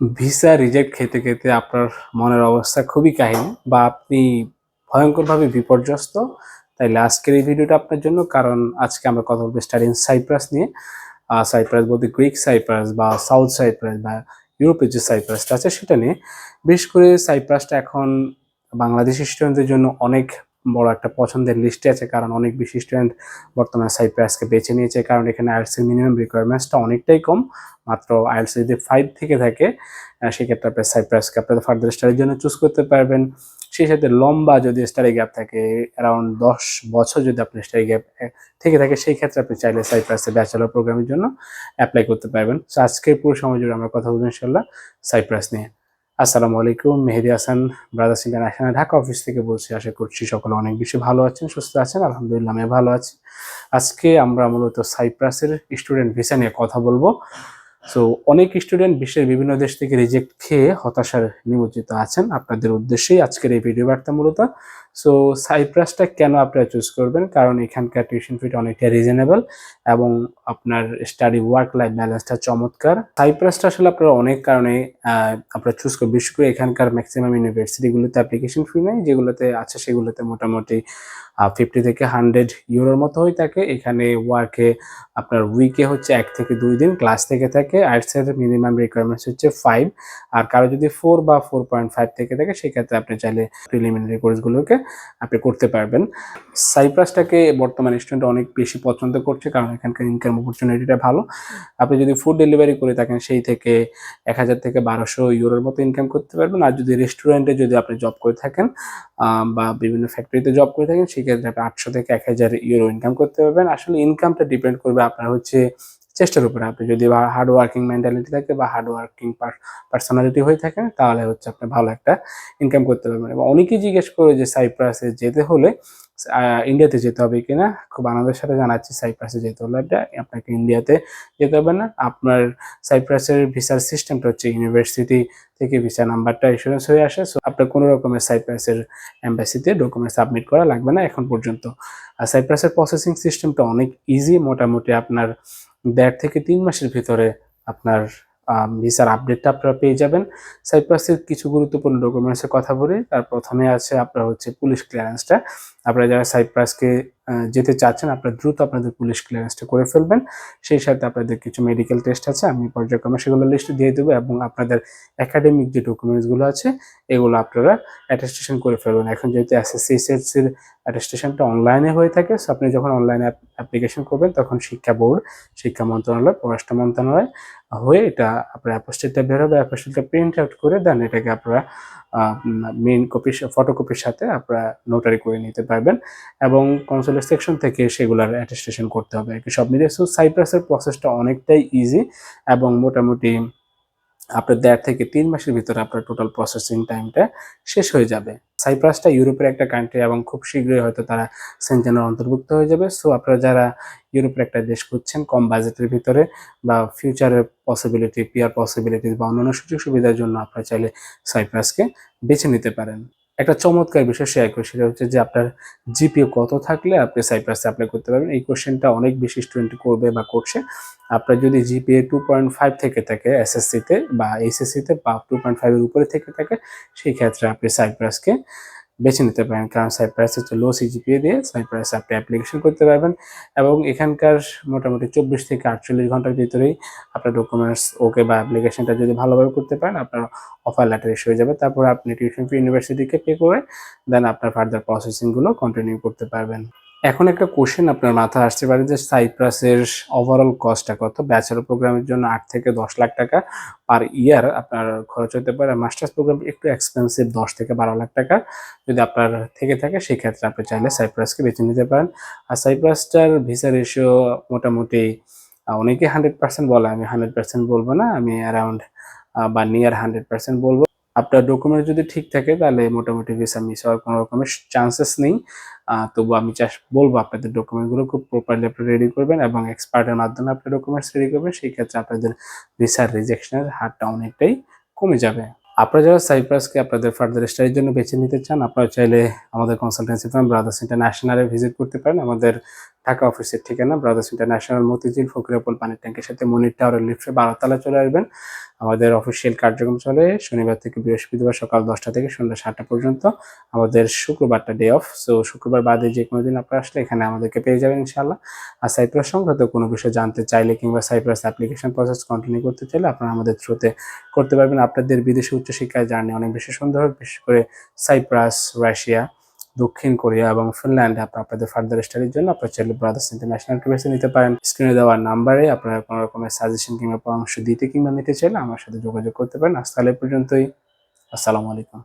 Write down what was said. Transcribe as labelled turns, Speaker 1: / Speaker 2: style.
Speaker 1: Visa reject খেতে খেতে আপনার মনের অবস্থা খুবই কাহিনী বা আপনি ভয়ঙ্করভাবে বিপর্যস্ত। তাইলে আজকের এই ভিডিওটা আপনার জন্য, কারণ আজকে আমরা কথা বলব স্টাডি সাইপ্রাস নিয়ে। সাইপ্রাস বলতে গ্রিক সাইপ্রাস বা সাউথ সাইপ্রাস বা ইউরোপের যে সাইপ্রাসটা আছে সেটা নিয়ে। বিশেষ করে সাইপ্রাসটা এখন বাংলাদেশি স্টুডেন্টদের জন্য অনেক বড় একটা পছন্দের লিস্টে আছে, কারণ অনেক বেশি স্টুডেন্ট বর্তমানে সাইপ্রাসকে বেছে নিয়েছে, কারণ এখানে আইএলসের মিনিমাম রিকোয়ারমেন্টসটা অনেকটাই কম, মাত্র আইএলস যদি ফাইভ থেকে থাকে সেক্ষেত্রে আপনি সাইপ্রাসকে আপনাদের ফার্দার স্টাডির জন্য চুজ করতে পারবেন। সেই সাথে লম্বা যদি স্টাডি গ্যাপ থাকে অ্যারাউন্ড দশ বছর যদি আপনার স্টাডি গ্যাপ থেকে থাকে, সেই ক্ষেত্রে আপনি চাইলে সাইপ্রাসে ব্যাচেলর প্রোগ্রামের জন্য অ্যাপ্লাই করতে পারবেন। সো আজকের পুরো সময় জুড়ে আমরা কথা বলব ইনশাল্লাহ সাইপ্রাস নিয়ে। আসসালামু আলাইকুম, Mehedi Hasan Brothers International Dhaka office থেকে বলছি, আশা করছি সকলে অনেক বেশি ভালো আছেন, সুস্থ আছেন, আলহামদুলিল্লাহ আমি ভালো আছি। আজকে আমরা মূলত সাইপ্রাসের স্টুডেন্ট ভিসা নিয়ে কথা বলব। সো অনেক স্টুডেন্ট বিশ্বের বিভিন্ন দেশ থেকে রিজেক্ট খেয়ে হতাশার নিমজ্জিত আছেন। আপনাদের উদ্দেশ্যেই আজকের এই ভিডিও বার্তা মূলত। সো সাইপ্রাসটা কেন আপনারা চুজ করবেন? কারণ এখানকার টিউশন ফিটা অনেকটা রিজনেবল এবং আপনার স্টাডি ওয়ার্ক লাইফ ব্যালেন্সটা চমৎকার। সাইপ্রাসটা আসলে আপনারা অনেক কারণে আপনারা চুজ করবেন। বিশেষ করে এখানকার ম্যাক্সিমাম ইউনিভার্সিটিগুলোতে অ্যাপ্লিকেশন ফি নেই, যেগুলোতে আছে সেগুলোতে মোটামুটি ফিফটি থেকে হান্ড্রেড ইউরোর মতো হয়ে থাকে। এখানে ওয়ার্কে আপনার উইকে হচ্ছে এক থেকে দুই দিন ক্লাস থেকে থাকে। আর্টসের মিনিমাম রিকোয়ারমেন্টস হচ্ছে ফাইভ আর কারও যদি ফোর বা ফোর পয়েন্ট ফাইভ থেকে থাকে, সেক্ষেত্রে আপনি চাইলে প্রিলিমিনারি কোর্সগুলোকে আপনি করতে পারবেন। সাইপ্রাসটাকে বর্তমান স্টুডেন্ট অনেক বেশি পছন্দ করছে, কারণ এখানকার ইনকাম অপরচুনিটিটা ভালো। আপনি যদি ফুড ডেলিভারি করে থাকেন, সেই থেকে এক হাজার থেকে বারোশো ইউরোর মতো ইনকাম করতে পারবেন। আর যদি রেস্টুরেন্টে যদি আপনি জব করে থাকেন বা বিভিন্ন ফ্যাক্টরিতে জব করে থাকেন সেক্ষেত্রে আপনি আটশো থেকে এক হাজার ইউরো ইনকাম করতে পারবেন। আসলে ইনকামটা ডিপেন্ড করবে আপনার হচ্ছে চেষ্টার উপরে। আপনি যদি হার্ড ওয়ার্কিং মেন্টালিটি থাকে বা হার্ড ওয়ার্কিং পার্সোনালিটি হয়ে থাকেন, তাহলে হচ্ছে আপনি ভালো একটা ইনকাম করতে পারবেন। এবং অনেকেই জিজ্ঞেস করে যে সাইপ্রাসে যেতে হলে ইন্ডিয়াতে যেতে হবে কিনা, খুব আনন্দের সাথে জানাচ্ছি সাইপ্রাসে যেতে হলে আপনাকে ইন্ডিয়াতে যেতে হবে না। আপনার সাইপ্রাসের ভিসার সিস্টেমটা হচ্ছে ইউনিভার্সিটি থেকে ভিসা নাম্বারটা ইস্যুরেন্স হয়ে আসে সো আপনার কোনো রকমের সাইপ্রাসের এম্বাসিতে ডকুমেন্ট সাবমিট করা লাগবে না এখন পর্যন্ত। আর সাইপ্রাসের প্রসেসিং সিস্টেমটা অনেক ইজি মোটামুটি আপনার দেড় থেকে তিন মাসের ভিতরে আপনার ভিসার আপডেটটা আপনারা পেয়ে যাবেন। সাইপ্রাসের কিছু গুরুত্বপূর্ণ ডকুমেন্টসের কথা বলি। তার প্রথমে আছে আপনার হচ্ছে পুলিশ ক্লিয়ারেন্সটা আপনারা যারা সাইপ্রাসকে যেতে চাচ্ছেন, আপনারা দ্রুত আপনাদের পুলিশ ক্লিয়ারেন্সটা করে ফেলবেন। সেই সাথে আপনাদের কিছু মেডিকেল টেস্ট আছে। আমি পর্যায়ক্রমে সেগুলো লিস্ট দিয়ে দেবো এবং আপনাদের একাডেমিক যে ডকুমেন্টসগুলো আছে, এগুলো আপনারা অ্যাটেস্টেশন করে ফেলবেন। এখন যেহেতু এসএসসি এসএসসির অ্যাটেস্টেশনটা অনলাইনে হয়ে থাকে। সো আপনি যখন অনলাইনে অ্যাপ্লিকেশন করবেন, তখন শিক্ষা বোর্ড, শিক্ষা মন্ত্রণালয়, পররাষ্ট্র মন্ত্রণালয় হয়ে এটা আপনার অ্যাপোস্টেটটা বের হবে। অ্যাপোস্টেটটা প্রিন্ট আউট করে দেন এটাকে আপনারা মেইন কপি ফটোকপির সাথে আপনারা নোটারি করে নিতে পারবেন এবং কনসুলেট সেকশন থেকে সেগুলার অ্যাটেস্টেশন করতে হবে। সব মিলিয়ে সো সাইপ্রাসের প্রসেসটা অনেকটাই ইজি এবং মোটামুটি আপনার দেড় থেকে তিন মাসের ভিতরে আপনার টোটাল প্রসেসিং টাইমটা শেষ হয়ে যাবে। সাইপ্রাসটা ইউরোপের একটা কান্ট্রি এবং খুব শীঘ্রই হয়তো তারা সেন্টেনের অন্তর্ভুক্ত হয়ে যাবে। সো আপনারা যারা ইউরোপের একটা দেশ খুঁজছেন, কম বাজেটের ভিতরে বা ফিউচারের পসিবিলিটি পিয়ার পসিবিলিটি বা অন্যান্য সুযোগ সুবিধার জন্য আপনারা চাইলে সাইপ্রাসকে বেছে নিতে পারেন। একটা চমৎকার বিষয় শেয়ার করি, সেটা হচ্ছে যে আপনার জিপিএ কত থাকলে আপনি সাইপ্রাসে অ্যাপ্লাই করতে পারবেন। এই কোয়েশ্চেনটা অনেক বেশি স্টুডেন্ট করবে বা করছে। আপনার যদি জিপিএ টু পয়েন্ট ফাইভ থেকে থাকে এসএসসিতে বা এইচএসসিতে বা টু পয়েন্ট ফাইভের উপরে থেকে থাকে, সেই ক্ষেত্রে আপনি সাইপ্রাসকে বেছে নিতে পারেন। কারণ সাইপ্রাস হচ্ছে লো সিজিপিএ দিয়ে সাইপ্রাস আপনি অ্যাপ্লিকেশন করতে পারবেন এবং এখানকার মোটামুটি চব্বিশ থেকে আটচল্লিশ ঘণ্টার ভিতরেই আপনার ডকুমেন্টস ওকে বা অ্যাপ্লিকেশনটা যদি ভালোভাবে করতে পারেন, আপনার অফার লেটার ইস্যু হয়ে যাবে। তারপর আপনি টিউশন ফি ইউনিভার্সিটিকে পে করে দেন আপনার ফার্দার প্রসেসিংগুলো কন্টিনিউ করতে পারবেন। এখন একটা কোশ্চেন আপনার মাথায় আসতে পারে যে সাইপ্রাসের ওভারঅল কস্টটা কত? ব্যাচেলর প্রোগ্রামের জন্য আট থেকে দশ লাখ টাকা পার ইয়ার আপনার খরচ হতে পারে। মাস্টার্স প্রোগ্রাম একটু এক্সপেন্সিভ দশ থেকে বারো লাখ টাকা। যদি আপনার থেকে থাকে সেই ক্ষেত্রে আপনি চাইলে সাইপ্রাসকে বেছে নিতে পারেন। আর সাইপ্রাসটার ভিসা রেশিও মোটামুটি অনেকে হান্ড্রেড পার্সেন্ট বলে, আমি হান্ড্রেড পার্সেন্ট বলব না, আমি অ্যারাউন্ড বা নিয়ার হান্ড্রেড পার্সেন্ট বলব। আপনার ডকুমেন্ট যদি ঠিক থাকে, তাহলে মোটামুটি ভিসা মিস হওয়ার কোনো রকমের চান্সেস নেই। তবু আমি জাস্ট বলব, আপনাদের ডকুমেন্টগুলো খুব প্রপারলি আপনি রেডি করবেন এবং এক্সপার্টের মাধ্যমে আপনি ডকুমেন্টস রেডি করবেন, সেই ক্ষেত্রে আপনাদের ভিসার রিজেকশনের হারটা অনেকটাই কমে যাবে। আপনারা যারা সাইপ্রাসকে আপনাদের ফার্দার স্টাডির জন্য বেছে নিতে চান, আপনারা চাইলে আমাদের কনসালটেন্সি ফার্ম ব্রাদার্স ইন্টারন্যাশনালে ভিজিট করতে পারেন। আমাদের ঢাকা অফিসের ঠিকানা ব্রাদার্স ইন্টারন্যাশনাল মতিঝিল, ফকিরাপুল পানির ট্যাঙ্কের সাথে মনির টাওয়ারের লিফটে বারোতলা চলে আসবেন। আমাদের অফিসিয়াল কার্যক্রম চলে শনিবার থেকে বৃহস্পতিবার সকাল দশটা থেকে সন্ধ্যা সাতটা পর্যন্ত। আমাদের শুক্রবারটা ডে অফ সো শুক্রবার বাদে যে কোনো দিন আপনারা আসলে এখানে আমাদেরকে পেয়ে যাবেন ইনশাআল্লাহ। আর সাইপ্রাস সংক্রান্ত কোনো বিষয় জানতে চাইলে কিংবা সাইপ্রাস অ্যাপ্লিকেশন প্রসেস কন্টিনিউ করতে চাইলে আপনারা আমাদের থ্রুতে করতে পারবেন। আপনাদের বিদেশে উচ্চশিক্ষায় জার্নি অনেক বেশি সুন্দর, বিশেষ করে সাইপ্রাস রাশিয়া দক্ষিণ কোরিয়া এবং ফিনল্যান্ডে, আপনার আপনাদের ফার্দার স্টাডির জন্য আপনার চাইলে ব্রাদার্স ইন্টারন্যাশনাল বেছে নিতে পারেন। স্ক্রিনে দেওয়ার নাম্বারে আপনারা কোনো রকমের সাজেশন কিংবা পরামর্শ দিতে কিংবা নিতে চাইলে আমার সাথে যোগাযোগ করতে পারেন। আজ তাহলে পর্যন্তই। আসসালামু আলাইকুম।